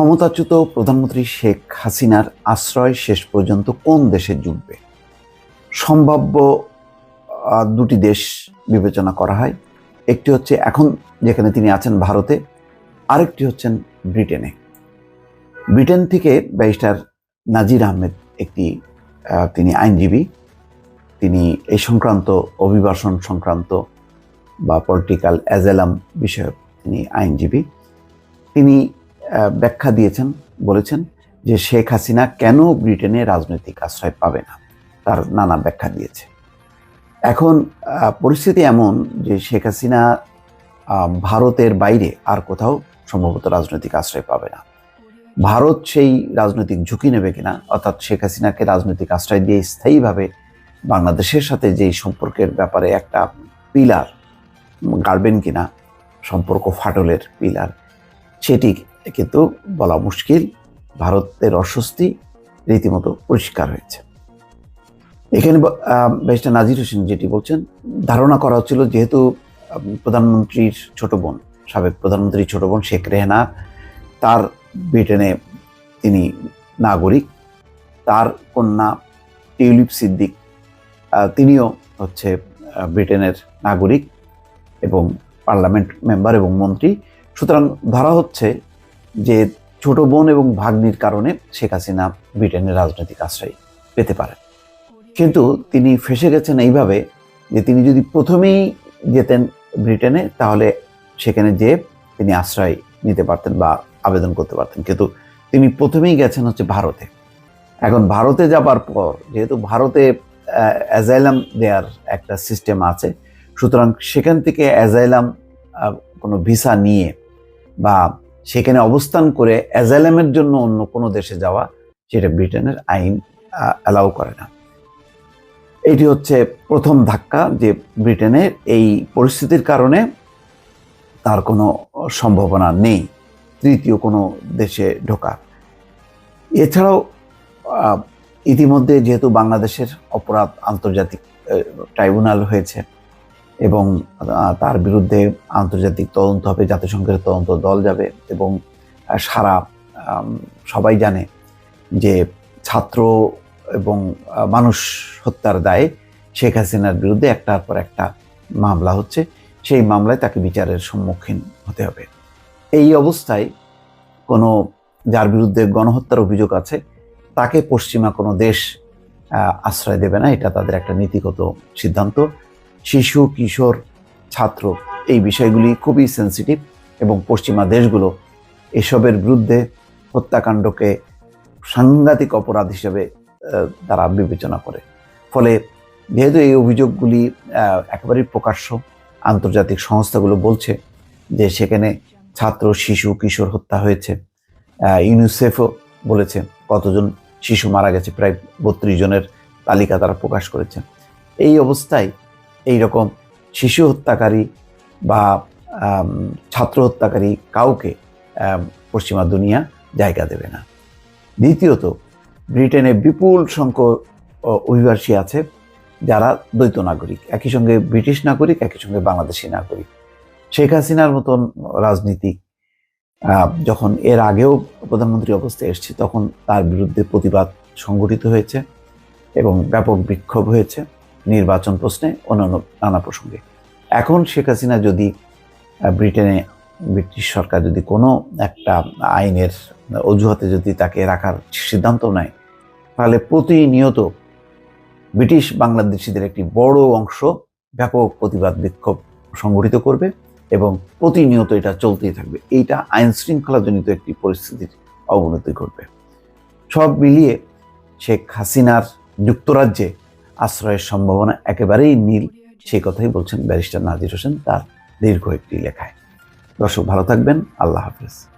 ক্ষমতাচ্যুত প্রধানমন্ত্রী শেখ হাসিনার আশ্রয় শেষ পর্যন্ত কোন দেশে জুটবে? সম্ভাব্য দুটি দেশ বিবেচনা করা হয়। একটি হচ্ছে এখন যেখানে তিনি আছেন ভারতে, আরেকটি হচ্ছেন ব্রিটেনে। ব্রিটেন থেকে ব্যারিস্টার নাজির আহমেদ একটি তিনি আইনজীবী। তিনি এই সংক্রান্ত অভিবাসন সংক্রান্ত বা পলিটিক্যাল অ্যাজেলাম বিষয়ক তিনি আইনজীবী। তিনি ব্যাখ্যা দিয়েছেন, বলেছেন যে শেখ হাসিনা কেন ব্রিটেনে রাজনৈতিক আশ্রয় পাবে না? তার নানা ব্যাখ্যা দিয়েছে। এখন পরিস্থিতি এমন যে শেখ হাসিনা ভারতের বাইরে আর কোথাও সম্ভবত রাজনৈতিক আশ্রয় পাবে না। ভারত সেই রাজনৈতিক ঝুঁকি নেবে কিনা, অর্থাৎ শেখ হাসিনাকে রাজনৈতিক আশ্রয় দিয়ে স্থায়ীভাবে বাংলাদেশের সাথে যেই সম্পর্কের ব্যাপারে একটা পিলার গাড়বেন কিনা, সম্পর্ক ফাটলের পিলার, সেটি কিন্তু বলা মুশকিল, ভারতের অস্বস্তি রীতিমতো পরিষ্কার হয়েছে। এখানে ব্যারিস্টার নাজির হোসেন যেটি বলছেন, ধারণা করা হচ্ছিল যেহেতু প্রধানমন্ত্রীর ছোট বোন, সাবেক প্রধানমন্ত্রীর ছোট বোন শেখ রেহানা, তার ব্রিটেনে তিনি নাগরিক, তার কন্যা টিউলিপ সিদ্দিক তিনিও হচ্ছে ব্রিটেনের নাগরিক এবং পার্লামেন্ট মেম্বার এবং মন্ত্রী। সুতরাং ধরা হচ্ছে যে ছোট বোন এবং ভাগ্নির কারণে শেখ হাসিনা ব্রিটেনের রাজনৈতিক আশ্রয় পেতে পারেন। কিন্তু তিনি ফেসে গেছেন এইভাবে যে তিনি যদি প্রথমেই যেতেন ব্রিটেনে, তাহলে সেখানে যেয়ে তিনি আশ্রয় নিতে পারতেন বা আবেদন করতে পারতেন। কিন্তু তিনি প্রথমেই গেছেন হচ্ছে ভারতে। এখন ভারতে যাবার পর, যেহেতু ভারতে অ্যাজাইলাম দেওয়ার একটা সিস্টেম আছে, সুতরাং সেখান থেকে অ্যাজাইলাম কোনো ভিসা নিয়ে বা সেখানে অবস্থান করে অ্যাজাইলামের জন্য অন্য কোনো দেশে যাওয়া সেটা ব্রিটেনের আইন অ্যালাউ করে না। এটি হচ্ছে প্রথম ধাক্কা যে ব্রিটেনের এই পরিস্থিতির কারণে তার কোনো সম্ভাবনা নেই, তৃতীয় কোনো দেশে ঢোকা এছাড়াও ইতিমধ্যে যেহেতু বাংলাদেশের অপরাধ আন্তর্জাতিক ট্রাইব্যুনাল হয়েছে এবং তার বিরুদ্ধে আন্তর্জাতিক তদন্ত হবে, জাতিসংঘের তদন্ত দল যাবে এবং সারা সবাই জানে যে ছাত্র এবং মানুষ হত্যার দায়ে শেখ হাসিনার বিরুদ্ধে একটার পর একটা মামলা হচ্ছে। সেই মামলায় তাকে বিচারের সম্মুখীন হতে হবে। এই অবস্থায় কোনো, যার বিরুদ্ধে গণহত্যার অভিযোগ আছে, তাকে পশ্চিমা কোনো দেশ আশ্রয় দেবে না। এটা তাদের একটা নীতিগত সিদ্ধান্ত। শিশু, কিশোর, ছাত্র এই বিষয়গুলি খুবই সেন্সিটিভ এবং পশ্চিমা দেশগুলো এসবের বিরুদ্ধে হত্যাকাণ্ডকে সাংঘাতিক অপরাধ হিসেবে তারা বিবেচনা করে। ফলে যেহেতু এই অভিযোগগুলি একেবারেই প্রকাশ্য, আন্তর্জাতিক সংস্থাগুলো বলছে যে সেখানে ছাত্র, শিশু, কিশোর হত্যা হয়েছে। ইউনিসেফও বলেছে কতজন শিশু মারা গেছে, প্রায় বত্রিশ জনের তালিকা তারা প্রকাশ করেছে। এই অবস্থায় এই রকম শিশু হত্যাকারী বা ছাত্র হত্যাকারী কাউকে পশ্চিমা দুনিয়া জায়গা দেবে না। দ্বিতীয়ত, ব্রিটেনে বিপুল সংখ্যক অভিবাসী আছে যারা দ্বৈত নাগরিক। একই সঙ্গে ব্রিটিশ নাগরিক, একই সঙ্গে বাংলাদেশি নাগরিক। শেখ হাসিনার মতন রাজনীতিক যখন এর আগেও প্রধানমন্ত্রী অবস্থায় এসছে, তখন তার বিরুদ্ধে প্রতিবাদ সংগঠিত হয়েছে এবং ব্যাপক বিক্ষোভ হয়েছে। নির্বাচন প্রশ্নে অন্যান্য নানা প্রসঙ্গে। এখন শেখ হাসিনা যদি ব্রিটেনে ব্রিটিশ সরকার যদি কোনো একটা আইনের অজুহাতে যদি তাকে রাখার সিদ্ধান্ত নেয়, তাহলে প্রতিনিয়ত ব্রিটিশ বাংলাদেশিদের একটি বড় অংশ ব্যাপক প্রতিবাদ বিক্ষোভ সংগঠিত করবে এবং প্রতিনিয়ত এটা চলতেই থাকবে। এইটা আইন শৃঙ্খলাজনিত একটি পরিস্থিতির অবনতি ঘটবে। সব মিলিয়ে শেখ হাসিনার যুক্তরাজ্যে আশ্রয়ের সম্ভাবনা একেবারেই নীল। সেই কথাই বলছেন ব্যারিস্টার নাজির হোসেন তার দীর্ঘ একটি লেখায়। দর্শক ভালো থাকবেন। আল্লাহ হাফেজ।